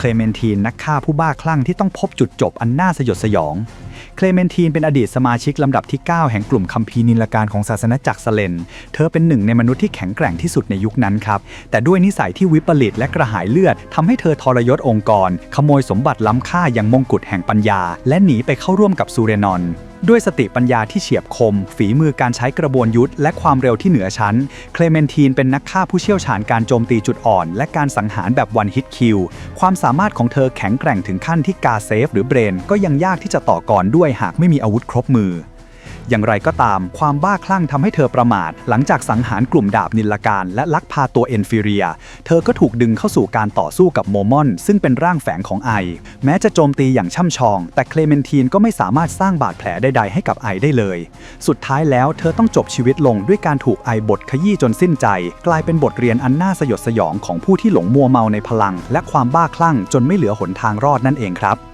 เคลเมนทีนนักฆ่าผู้บ้าคลั่งที่ต้องพบจุดจบอันน่าสยดสยอง เคลเมนทีนเป็นอดีตสมาชิกลำดับที่ 9 แห่งกลุ่มคัมภีร์นิลการของศาสนาจักรสเลน เธอเป็นหนึ่งในมนุษย์ที่แข็งแกร่งที่สุดในยุคนั้นครับ แต่ด้วยนิสัยที่วิปริตและกระหายเลือดทำให้เธอทรยศองค์กร ขโมยสมบัติล้ำค่าอย่างมงกุฎแห่งปัญญา และหนีไปเข้าร่วมกับซูเรนอน ด้วยสติปัญญาที่เฉียบคม ฝีมือการใช้กระบวนยุทธและความเร็วที่เหนือชั้น เคลเมนทีนเป็นนักฆ่าผู้เชี่ยวชาญการโจมตีจุดอ่อน และการสังหารแบบวันฮิตคิว ความสามารถของเธอแข็งแกร่งถึงขั้นที่กาเซฟ หรือเบรน ก็ยังยากที่จะต่อกรด้วยหากไม่มีอาวุธครบมือ อย่างไรก็ตาม ความบ้าคลั่งทำให้เธอประมาท หลังจากสังหารกลุ่มดาบนิลการและลักพาตัวเอนฟิเรีย เธอก็ถูกดึงเข้าสู่การต่อสู้กับโมมอน ซึ่งเป็นร่างแฝงของไอ แม้จะโจมตีอย่างช่ำชอง แต่เคลเมนทีนก็ไม่สามารถสร้างบาดแผลใดๆให้กับไอได้เลย สุดท้ายแล้วเธอต้องจบชีวิตลงด้วยการถูกไอบทขยี้จนสิ้นใจ กลายเป็นบทเรียนอันน่าสยดสยองของผู้ที่หลงมัวเมาในพลัง และความบ้าคลั่งจนไม่เหลือหนทางรอดนั่นเองครับ